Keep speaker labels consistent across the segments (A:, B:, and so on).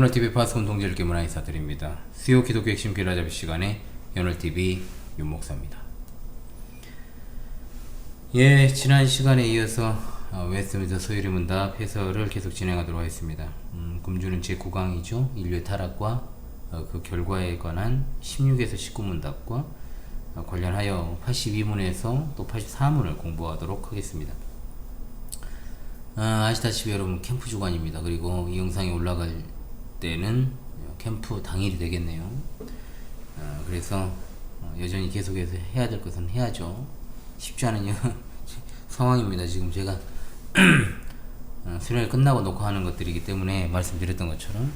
A: 연월TV 파스 운동제일교 문화 인사드립니다. 수요 기독교 핵심 길라잡이 시간에 연월TV 윤목사입니다. 예, 지난 시간에 이어서 어, 웨스트민스 소유리 문답 해설을 계속 진행하도록 하겠습니다. 음, 금주는 제9강이죠. 인류의 타락과 어, 그 결과에 관한 16에서 19문답과 어, 관련하여 82문에서 또 84문을 공부하도록 하겠습니다. 아, 아시다시피 여러분 캠프 주간입니다. 그리고 이 영상이 올라갈 때는 캠프 당일이 되겠네요. 어, 그래서 어, 여전히 계속해서 해야 될 것은 해야죠. 쉽지 않은 상황입니다. 지금 제가 어, 수련회 끝나고 녹화하는 것들이기 때문에 말씀드렸던 것처럼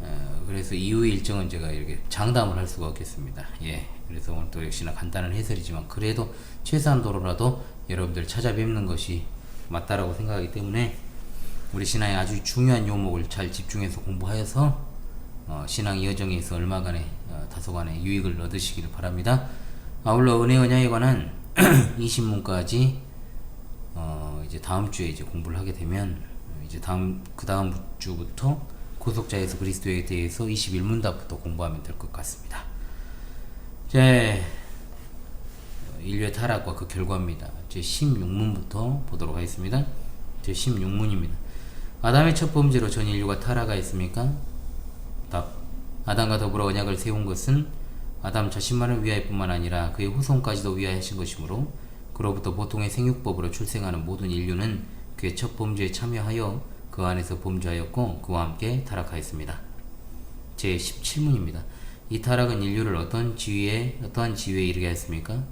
A: 어, 그래서 이후 일정은 제가 이렇게 장담을 할 수가 없겠습니다. 예, 그래서 오늘 또 역시나 간단한 해설이지만 그래도 최소한 도로라도 여러분들 찾아뵙는 것이 맞다라고 생각하기 때문에 우리 신앙의 아주 중요한 요목을 잘 집중해서 공부하여서 어, 신앙 여정에서 얼마간의 어, 다소간의 유익을 얻으시기를 바랍니다. 아울러 은혜 언약에 관한 이 신문까지 어, 이제 다음 주에 이제 공부를 하게 되면 이제 다음 그 다음 주부터 구속자에서 그리스도에 대해서 21문답부터 공부하면 될 것 같습니다. 제 인류의 타락과 그 결과입니다. 제 16문부터 보도록 하겠습니다. 제 16문입니다. 아담의 첫 범죄로 전 인류가 타락하였습니까? 답. 아담과 더불어 언약을 세운 것은 아담 자신만을 위하여 뿐만 아니라 그의 후손까지도 위하여 하신 것이므로 그로부터 보통의 생육법으로 출생하는 모든 인류는 그의 첫 범죄에 참여하여 그 안에서 범죄하였고 그와 함께 타락하였습니다. 제17문입니다. 이 타락은 인류를 어떤 지위에 어떠한 지위에 이르게 하였습니까?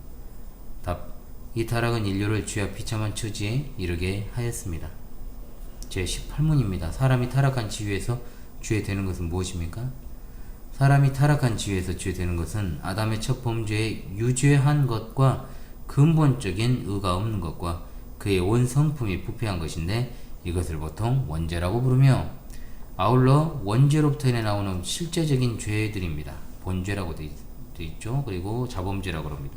A: 답. 이 타락은 인류를 죄와 비참한 처지에 이르게 하였습니다. 제18문입니다. 사람이 타락한 지위에서 죄되는 것은 무엇입니까? 사람이 타락한 지위에서 죄되는 것은 아담의 첫 범죄에 유죄한 것과 근본적인 의가 없는 것과 그의 온 성품이 부패한 것인데 이것을 보통 원죄라고 부르며 아울러 원죄로부터 인해 나오는 실제적인 죄들입니다. 본죄라고 되어 있죠. 그리고 자범죄라고 합니다.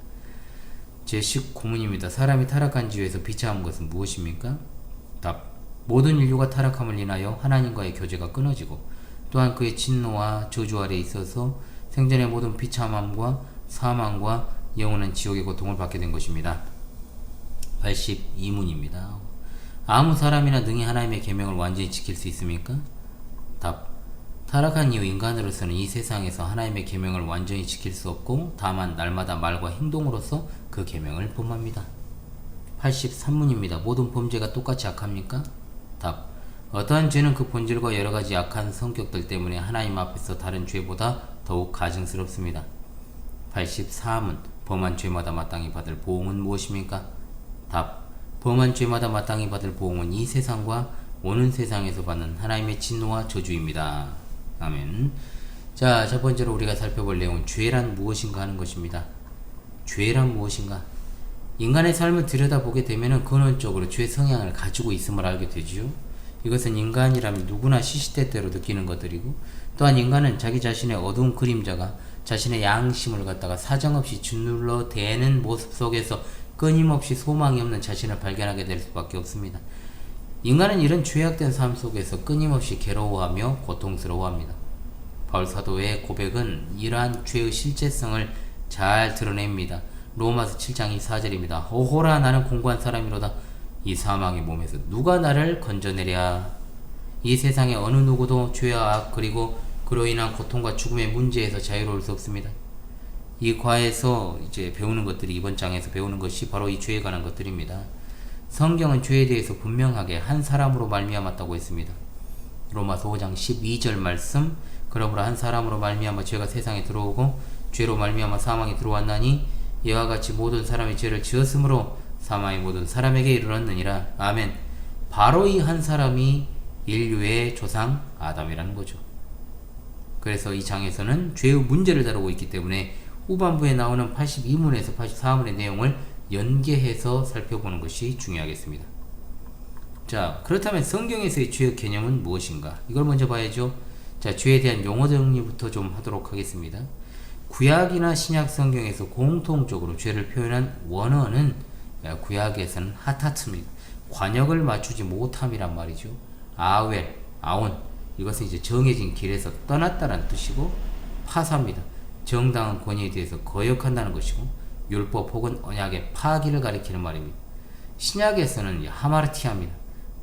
A: 제19문입니다. 사람이 타락한 지위에서 비참한 것은 무엇입니까? 답 모든 인류가 타락함을 인하여 하나님과의 교제가 끊어지고 또한 그의 진노와 저주 아래 있어서 생전의 모든 비참함과 사망과 영혼은 지옥의 고통을 받게 된 것입니다. 82문입니다. 아무 사람이나 능히 하나님의 계명을 완전히 지킬 수 있습니까? 답. 타락한 이후 인간으로서는 이 세상에서 하나님의 계명을 완전히 지킬 수 없고 다만 날마다 말과 행동으로서 그 계명을 범합니다. 83문입니다. 모든 범죄가 똑같이 악합니까? 답. 어떠한 죄는 그 본질과 여러 가지 약한 성격들 때문에 하나님 앞에서 다른 죄보다 더욱 가증스럽습니다. 84문 범한 죄마다 마땅히 받을 보응은 무엇입니까? 답. 범한 죄마다 마땅히 받을 보응은 이 세상과 오는 세상에서 받는 하나님의 진노와 저주입니다. 아멘. 자, 첫 번째로 우리가 살펴볼 내용은 죄란 무엇인가 하는 것입니다. 죄란 무엇인가? 인간의 삶을 들여다보게 되면 근원적으로 죄 성향을 가지고 있음을 알게 되지요. 이것은 인간이라면 누구나 시시때때로 느끼는 것들이고 또한 인간은 자기 자신의 어두운 그림자가 자신의 양심을 갖다가 사정없이 짓눌러 대는 모습 속에서 끊임없이 소망이 없는 자신을 발견하게 될 수밖에 없습니다. 인간은 이런 죄악된 삶 속에서 끊임없이 괴로워하며 고통스러워합니다. 바울사도의 고백은 이러한 죄의 실제성을 잘 드러냅니다. 로마서 7장 24절입니다. 오호라 나는 공고한 사람이로다. 이 사망의 몸에서 누가 나를 건져내랴. 이 세상에 어느 누구도 죄와 악 그리고 그로 인한 고통과 죽음의 문제에서 자유로울 수 없습니다. 이 과에서 이제 배우는 것들이 이번 장에서 배우는 것이 바로 이 죄에 관한 것들입니다. 성경은 죄에 대해서 분명하게 한 사람으로 말미암았다고 했습니다. 로마서 5장 12절 말씀 그러므로 한 사람으로 말미암아 죄가 세상에 들어오고 죄로 말미암아 사망이 들어왔나니 이와 같이 모든 사람이 죄를 지었으므로 사망이 모든 사람에게 이르렀느니라. 아멘. 바로 이 한 사람이 인류의 조상 아담이라는 거죠. 그래서 이 장에서는 죄의 문제를 다루고 있기 때문에 후반부에 나오는 82문에서 84문의 내용을 연계해서 살펴보는 것이 중요하겠습니다. 자, 그렇다면 성경에서의 죄의 개념은 무엇인가? 이걸 먼저 봐야죠. 자, 죄에 대한 용어 정리부터 좀 하도록 하겠습니다. 구약이나 신약 성경에서 공통적으로 죄를 표현한 원어는 예, 구약에서는 하타츠입니다. 관역을 맞추지 못함이란 말이죠. 아웰, 아온. 이것은 이제 정해진 길에서 떠났다는 뜻이고 파사입니다. 정당한 권위에 대해서 거역한다는 것이고 율법 혹은 언약의 파기를 가리키는 말입니다. 신약에서는 하마르티아입니다.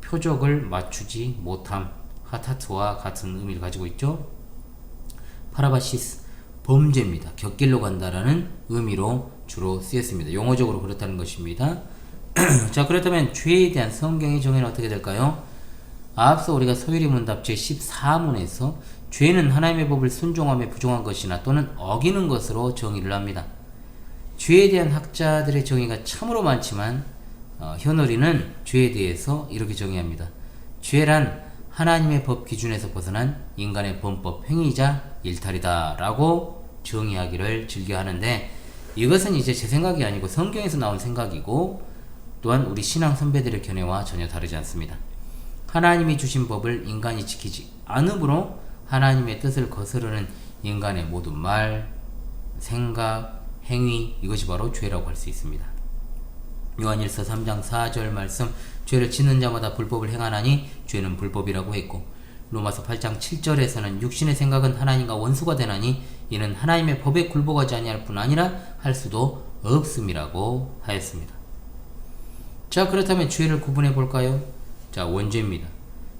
A: 표적을 맞추지 못함 하타트와 같은 의미를 가지고 있죠. 파라바시스 범죄입니다. 곁길로 간다라는 의미로 주로 쓰였습니다. 용어적으로 그렇다는 것입니다. 자, 그렇다면 죄에 대한 성경의 정의는 어떻게 될까요? 앞서 우리가 소유리 문답 제14문에서 죄는 하나님의 법을 순종함에 부정한 것이나 또는 어기는 것으로 정의를 합니다. 죄에 대한 학자들의 정의가 참으로 많지만 어, 현오리는 죄에 대해서 이렇게 정의합니다. 죄란 하나님의 법 기준에서 벗어난 인간의 범법 행위자 일탈이다 라고 정홍 이야기를 즐겨 하는데 이것은 이제 제 생각이 아니고 성경에서 나온 생각이고 또한 우리 신앙 선배들의 견해와 전혀 다르지 않습니다. 하나님이 주신 법을 인간이 지키지 않으로 하나님의 뜻을 거스르는 인간의 모든 말, 생각, 행위 이것이 바로 죄라고 할 수 있습니다. 요한일서 3장 4절 말씀 죄를 짓는 자마다 불법을 행하나니 죄는 불법이라고 했고 로마서 8장 7절에서는 육신의 생각은 하나님과 원수가 되나니 이는 하나님의 법에 굴복하지 아니할 뿐 아니라 할 수도 없음이라고 하였습니다. 자 그렇다면 죄를 구분해 볼까요? 자 원죄입니다.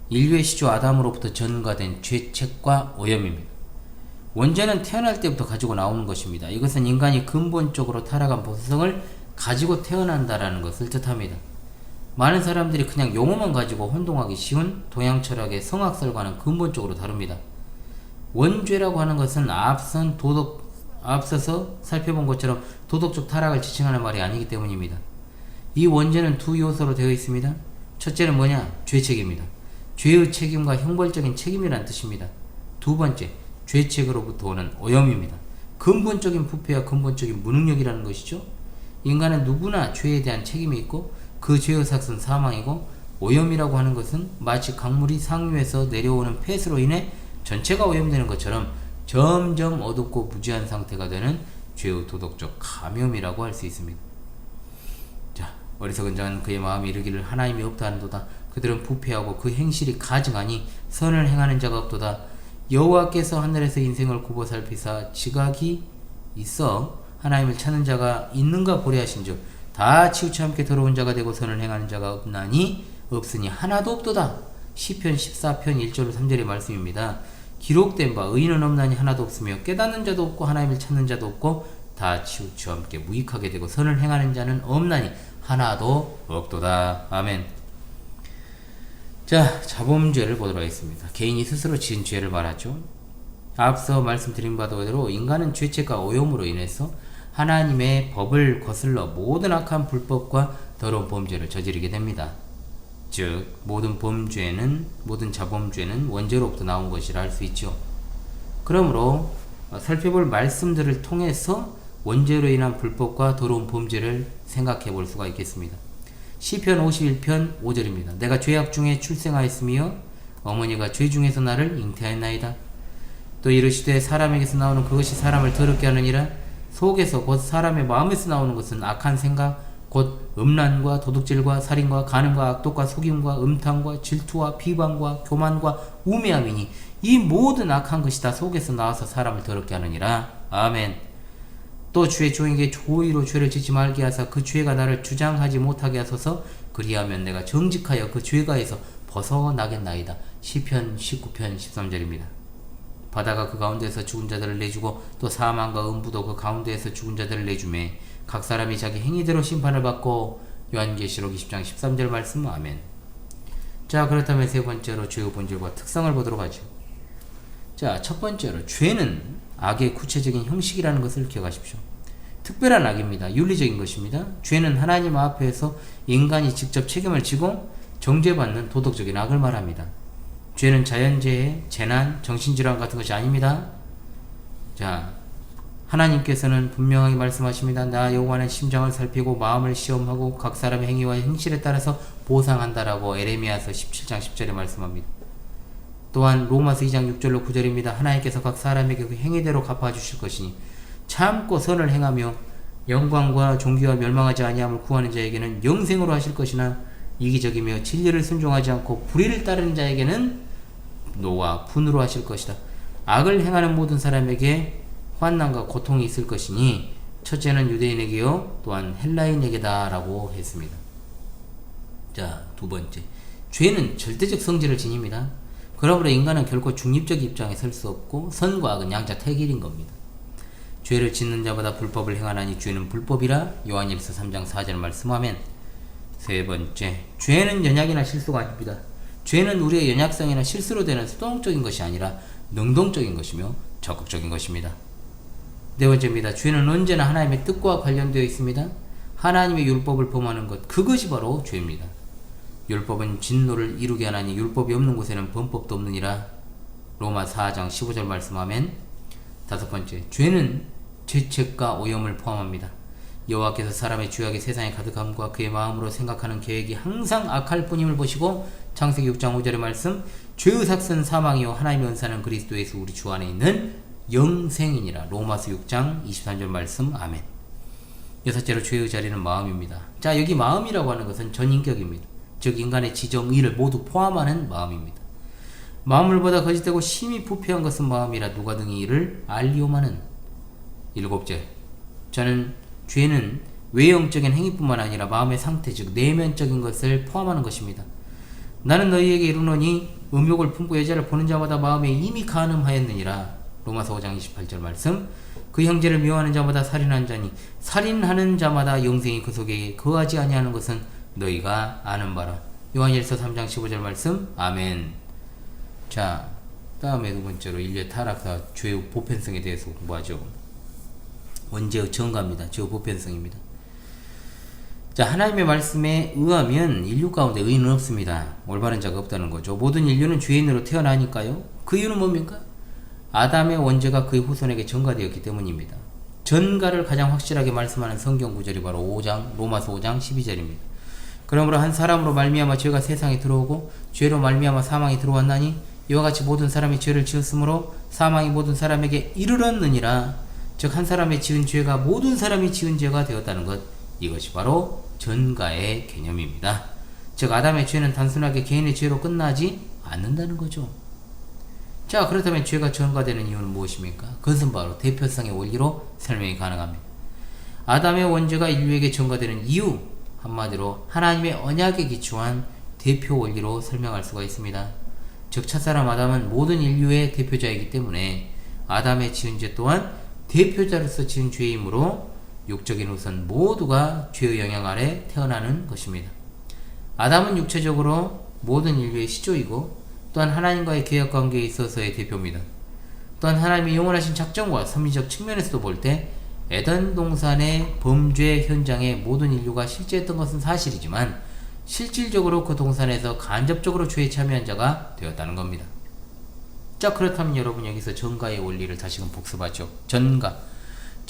A: 인류의 시조 아담으로부터 전가된 죄책과 오염입니다. 원죄는 태어날 때부터 가지고 나오는 것입니다. 이것은 인간이 근본적으로 타락한 본성을 가지고 태어난다라는 것을 뜻합니다. 많은 사람들이 그냥 용어만 가지고 혼동하기 쉬운 동양 철학의 성악설과는 근본적으로 다릅니다. 원죄라고 하는 것은 앞선 도덕 앞서서 살펴본 것처럼 도덕적 타락을 지칭하는 말이 아니기 때문입니다. 이 원죄는 두 요소로 되어 있습니다. 첫째는 뭐냐? 죄책입니다. 죄의 책임과 형벌적인 책임이란 뜻입니다. 두 번째, 죄책으로부터 오는 오염입니다. 근본적인 부패와 근본적인 무능력이라는 것이죠. 인간은 누구나 죄에 대한 책임이 있고 그죄의삭은 사망이고 오염이라고 하는 것은 마치 강물이 상류에서 내려오는 폐수로 인해 전체가 오염되는 것처럼 점점 어둡고 무지한 상태가 되는 죄의 도덕적 감염이라고 할 수 있습니다. 자, 어리석은 자는 그의 마음이 이르기를 하나님이 없다는도다. 그들은 부패하고 그 행실이 가증하니 선을 행하는 자가 없도다. 여호와께서 하늘에서 인생을 굽어 살피사 지각이 있어 하나님을 찾는 자가 있는가 보려 하신즉 다 치우쳐 함께 더러운 자가 되고 선을 행하는 자가 없나니 없으니 하나도 없도다. 시편 14편 1절로 3절의 말씀입니다. 기록된 바 의인은 없나니 하나도 없으며 깨닫는 자도 없고 하나님을 찾는 자도 없고 다 치우쳐 함께 무익하게 되고 선을 행하는 자는 없나니 하나도 없도다. 아멘. 자, 자범죄를 보도록 하겠습니다. 개인이 스스로 지은 죄를 말하죠. 앞서 말씀드린 바대로 인간은 죄책과 오염으로 인해서 하나님의 법을 거슬러 모든 악한 불법과 더러운 범죄를 저지르게 됩니다. 즉 모든 범죄는 모든 자범죄는 원죄로부터 나온 것이라 할 수 있죠. 그러므로 어, 살펴볼 말씀들을 통해서 원죄로 인한 불법과 더러운 범죄를 생각해 볼 수가 있겠습니다. 시편 51편 5절입니다. 내가 죄악 중에 출생하였으며 어머니가 죄 중에서 나를 잉태하였나이다. 또 이르시되 사람에게서 나오는 그것이 사람을 더럽게 하느니라 속에서 곧 사람의 마음에서 나오는 것은 악한 생각, 곧 음란과 도둑질과 살인과 간음과 악독과 속임과 음탕과 질투와 비방과 교만과 우매함이니 이 모든 악한 것이 다 속에서 나와서 사람을 더럽게 하느니라. 아멘. 또 주의 종에게 조의로 죄를 짓지 말게 하사 그 죄가 나를 주장하지 못하게 하소서 그리하면 내가 정직하여 그 죄가에서 벗어나겠나이다. 시편 19편 13절입니다. 바다가 그 가운데서 죽은 자들을 내주고 또 사망과 음부도 그 가운데에서 죽은 자들을 내주매 각 사람이 자기 행위대로 심판을 받고 요한계시록 20장 13절 말씀 아멘 자 그렇다면 세 번째로 죄의 본질과 특성을 보도록 하죠 자 첫 번째로 죄는 악의 구체적인 형식이라는 것을 기억하십시오 특별한 악입니다 윤리적인 것입니다 죄는 하나님 앞에서 인간이 직접 책임을 지고 정죄받는 도덕적인 악을 말합니다 죄는 자연재해, 재난, 정신질환 같은 것이 아닙니다. 자, 하나님께서는 분명하게 말씀하십니다. 나 여호와는 심장을 살피고 마음을 시험하고 각 사람의 행위와 행실에 따라서 보상한다라고 에레미야서 17장 10절에 말씀합니다. 또한 로마서 2장 6절로 9절입니다. 하나님께서 각 사람에게 그 행위대로 갚아주실 것이니 참고 선을 행하며 영광과 종기와 멸망하지 아니함을 구하는 자에게는 영생으로 하실 것이나 이기적이며 진리를 순종하지 않고 불의를 따르는 자에게는 노와 분으로 하실 것이다. 악을 행하는 모든 사람에게 환난과 고통이 있을 것이니 첫째는 유대인에게요 또한 헬라인에게다 라고 했습니다. 자 두번째 죄는 절대적 성질을 지닙니다. 그러므로 인간은 결코 중립적 입장에 설 수 없고 선과 악은 양자 태길인 겁니다. 죄를 짓는 자보다 불법을 행하나니 죄는 불법이라 요한일서 3장 4절 말씀하면 세 번째 죄는 연약이나 실수가 아닙니다. 죄는 우리의 연약성이나 실수로 되는 수동적인 것이 아니라 능동적인 것이며 적극적인 것입니다. 네 번째입니다. 죄는 언제나 하나님의 뜻과 관련되어 있습니다. 하나님의 율법을 범하는 것, 그것이 바로 죄입니다. 율법은 진노를 이루게 하나니 율법이 없는 곳에는 범법도 없느니라. 로마 4장 15절 말씀 하멘. 다섯 번째, 죄는 죄책과 오염을 포함합니다. 여호와께서 사람의 죄악이 세상에 가득함과 그의 마음으로 생각하는 계획이 항상 악할 뿐임을 보시고 창세기 6장 5절의 말씀 죄의 삭슨 사망이요 하나님의 은사는 그리스도 예수 우리 주 안에 있는 영생이니라 로마서 6장 23절 말씀 아멘 여섯째로 죄의 자리는 마음입니다 자 여기 마음이라고 하는 것은 전인격입니다 즉 인간의 지정의를 모두 포함하는 마음입니다 마음을 보다 거짓되고 심히 부패한 것은 마음이라 누가 등이 이를 알리오마는 일곱째 저는 죄는 외형적인 행위뿐만 아니라 마음의 상태 즉 내면적인 것을 포함하는 것입니다 나는 너희에게 이르노니 음욕을 품고 여자를 보는 자마다 마음에 이미 가늠하였느니라 로마서 5장 28절 말씀 그 형제를 미워하는 자마다 살인한 자니 살인하는 자마다 영생이 그 속에 거하지 아니하는 것은 너희가 아는 바라 요한일서 3장 15절 말씀 아멘 자 다음에 두 번째로 인류 타락과 죄의 보편성에 대해서 공부하죠 원죄의 정가입니다 죄의 보편성입니다 자, 하나님의 말씀에 의하면 인류 가운데 의인은 없습니다. 올바른 자가 없다는 거죠. 모든 인류는 죄인으로 태어나니까요. 그 이유는 뭡니까? 아담의 원죄가 그의 후손에게 전가되었기 때문입니다. 전가를 가장 확실하게 말씀하는 성경 구절이 바로 5장 로마서 5장 12절입니다. 그러므로 한 사람으로 말미암아 죄가 세상에 들어오고 죄로 말미암아 사망이 들어왔나니 이와 같이 모든 사람이 죄를 지었으므로 사망이 모든 사람에게 이르렀느니라 즉 한 사람의 지은 죄가 모든 사람이 지은 죄가 되었다는 것 이것이 바로 전가의 개념입니다. 즉 아담의 죄는 단순하게 개인의 죄로 끝나지 않는다는 거죠. 자 그렇다면 죄가 전가되는 이유는 무엇입니까? 그것은 바로 대표성의 원리로 설명이 가능합니다. 아담의 원죄가 인류에게 전가되는 이유 한마디로 하나님의 언약에 기초한 대표 원리로 설명할 수가 있습니다. 즉 첫사람 아담은 모든 인류의 대표자이기 때문에 아담의 지은 죄 또한 대표자로서 지은 죄이므로 육적인 우선 모두가 죄의 영향 아래 태어나는 것입니다. 아담은 육체적으로 모든 인류의 시조이고 또한 하나님과의 계약 관계에 있어서의 대표입니다. 또한 하나님의 영원하신 작정과 삼위적 측면에서도 볼 때 에덴 동산의 범죄 현장에 모든 인류가 실제했던 것은 사실이지만 실질적으로 그 동산에서 간접적으로 죄에 참여한 자가 되었다는 겁니다. 자 그렇다면 여러분 여기서 전가의 원리를 다시금 복습하죠. 전가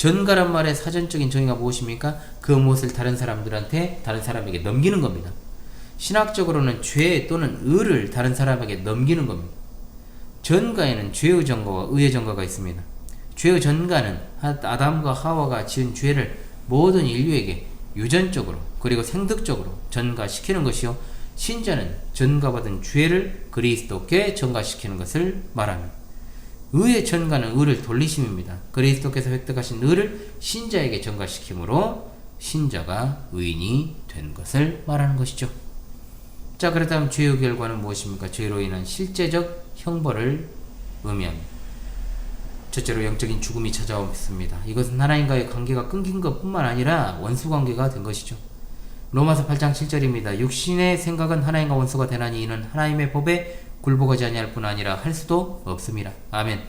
A: 전가란 말의 사전적인 정의가 무엇입니까? 그 무엇을 다른 사람들한테 다른 사람에게 넘기는 겁니다. 신학적으로는 죄 또는 의를 다른 사람에게 넘기는 겁니다. 전가에는 죄의 전가와 의의 전가가 있습니다. 죄의 전가는 아담과 하와가 지은 죄를 모든 인류에게 유전적으로 그리고 생득적으로 전가시키는 것이요 신자는 전가받은 죄를 그리스도께 전가시키는 것을 말합니다. 의에 전가는 의를 돌리심입니다. 그리스도께서 획득하신 의를 신자에게 전가시키므로 신자가 의인이 된 것을 말하는 것이죠. 자, 그렇다면 죄의 결과는 무엇입니까? 죄로 인한 실제적 형벌을 의미합니다. 첫째로 영적인 죽음이 찾아왔습니다. 이것은 하나님과의 관계가 끊긴 것뿐만 아니라 원수 관계가 된 것이죠. 로마서 8장 7절입니다. 육신의 생각은 하나님과 원수가 되나니 이는 하나님의 법에 굴복하지 아니할 뿐 아니라 할 수도 없음이라. 아멘.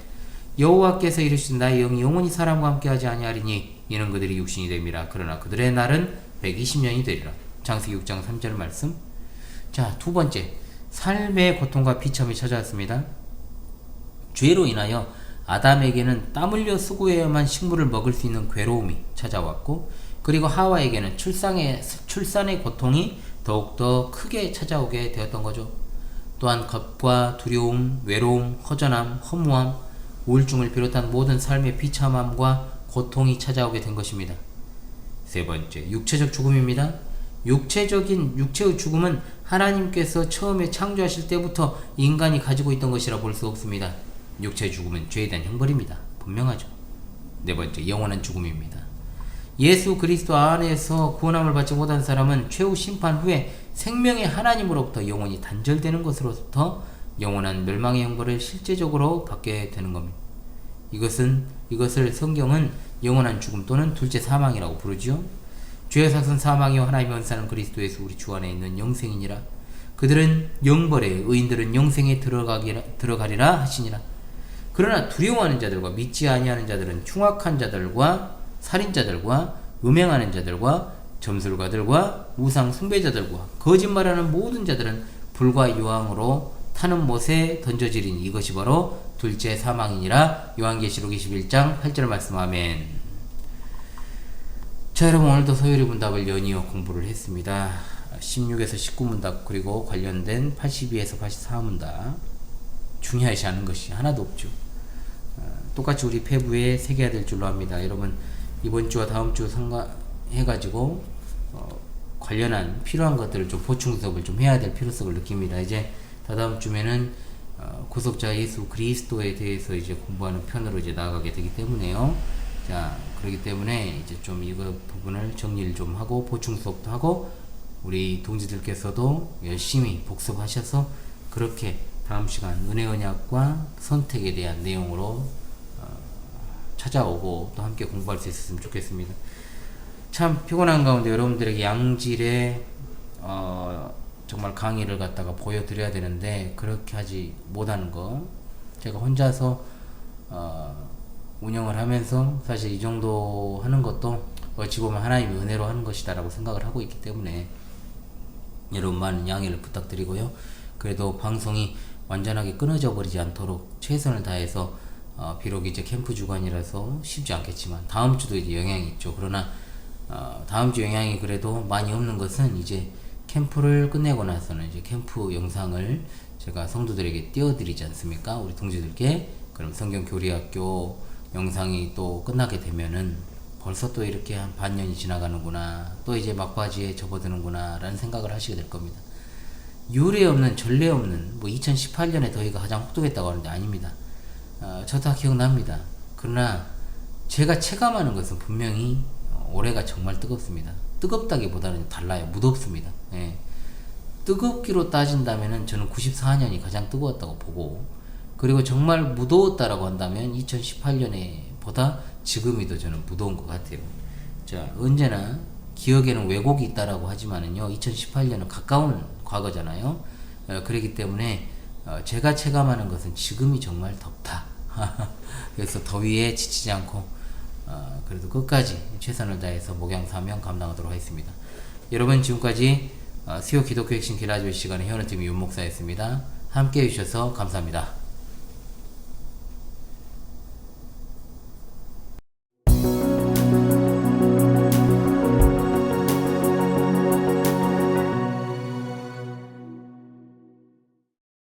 A: 여호와께서 이르신 나의 영이 영원히 사람과 함께하지 아니하리니 이는 그들이 육신이 됨이라. 그러나 그들의 날은 120년이 되리라. 장세기 6장 3절 말씀. 자, 두 번째. 삶의 고통과 비참이 찾아왔습니다. 죄로 인하여 아담에게는 땀 흘려 수고해야만 식물을 먹을 수 있는 괴로움이 찾아왔고, 그리고 하와에게는 출산의, 출산의 고통이 더욱더 크게 찾아오게 되었던 거죠. 또한 겁과 두려움, 외로움, 허전함, 허무함, 우울증을 비롯한 모든 삶의 비참함과 고통이 찾아오게 된 것입니다. 세 번째, 육체적 죽음입니다. 육체적인 육체의 죽음은 하나님께서 처음에 창조하실 때부터 인간이 가지고 있던 것이라 볼 수 없습니다. 육체 죽음은 죄에 대한 형벌입니다. 분명하죠. 네 번째, 영원한 죽음입니다. 예수 그리스도 안에서 구원함을 받지 못한 사람은 최후 심판 후에 생명의 하나님으로부터 영원히 단절되는 것으로부터 영원한 멸망의 형벌을 실제적으로 받게 되는 겁니다. 이것은 이것을 성경은 영원한 죽음 또는 둘째 사망이라고 부르지요. 죄의 상선 사망이요 하나님의 원사는 그리스도 예수 우리 주 안에 있는 영생이니라. 그들은 영벌에 의인들은 영생에 들어가기라, 들어가리라 하시니라. 그러나 두려워하는 자들과 믿지 아니하는 자들은 흉악한 자들과 살인자들과 음행하는 자들과 점술가들과 우상 숭배자들과 거짓말하는 모든 자들은 불과 유황으로 타는 못에 던져지리 이것이 바로 둘째 사망이니라 요한계시록 21장 8절 말씀 아멘 자 여러분 오늘도 서유리 문답을 연이어 공부를 했습니다 16에서 19문답 그리고 관련된 82에서 84문답 중요하지 않은 것이 하나도 없죠 어, 똑같이 우리 폐부에 새겨야 될 줄로 합니다 여러분 이번 주와 다음 주 상관해가지고 어, 관련한 필요한 것들을 좀 보충 수업을 좀 해야 될 필요성을 느낍니다. 이제 다다음 주면은 어, 구속자 예수 그리스도에 대해서 이제 공부하는 편으로 이제 나가게 되기 때문에요. 자, 그렇기 때문에 이제 좀 이거 부분을 정리를 좀 하고 보충 수업도 하고 우리 동지들께서도 열심히 복습하셔서 그렇게 다음 시간 은혜 언약과 선택에 대한 내용으로 찾아오고 또 함께 공부할 수 있었으면 좋겠습니다. 참 피곤한 가운데 여러분들에게 양질의 어, 정말 강의를 갖다가 보여드려야 되는데 그렇게 하지 못하는 거 제가 혼자서 어, 운영을 하면서 사실 이 정도 하는 것도 어찌 보면 하나님의 은혜로 하는 것이다라고 생각을 하고 있기 때문에 여러분 많 양해를 부탁드리고요. 그래도 방송이 완전하게 끊어져 버리지 않도록 최선을 다해서 어, 비록 이제 캠프 주관이라서 쉽지 않겠지만 다음 주도 이제 영향이 있죠. 그러나 어, 다음 주 영향이 그래도 많이 없는 것은 이제 캠프를 끝내고 나서는 이제 캠프 영상을 제가 성도들에게 띄워드리지 않습니까? 우리 동지들께 그럼 성경 교리학교 영상이 또 끝나게 되면은 벌써 또 이렇게 한 반년이 지나가는구나 또 이제 막바지에 접어드는구나 라는 생각을 하시게 될 겁니다. 유례 없는 전례 없는 뭐 2018년에 저희가 가장 혹독했다고 하는데 아닙니다. 어, 저다 기억납니다. 그러나 제가 체감하는 것은 분명히 올해가 정말 뜨겁습니다. 뜨겁다기보다는 달라요. 무덥습니다. 예. 뜨겁기로 따진다면 저는 94년이 가장 뜨거웠다고 보고 그리고 정말 무더웠다라고 한다면 2018년에 보다 지금이 더 저는 무더운 것 같아요. 자, 언제나 기억에는 왜곡이 있다라고 하지만은요, 2018년은 가까운 과거잖아요. 어, 그렇기 때문에 어, 제가 체감하는 것은 지금이 정말 덥다. 그래서 더위에 지치지 않고 어, 그래도 끝까지 최선을 다해서 목양사명 감당하도록 하겠습니다. 여러분 지금까지 어, 수요 기독교 핵심 길라조 시간의 현우팀 윤목사였습니다. 함께해 주셔서 감사합니다.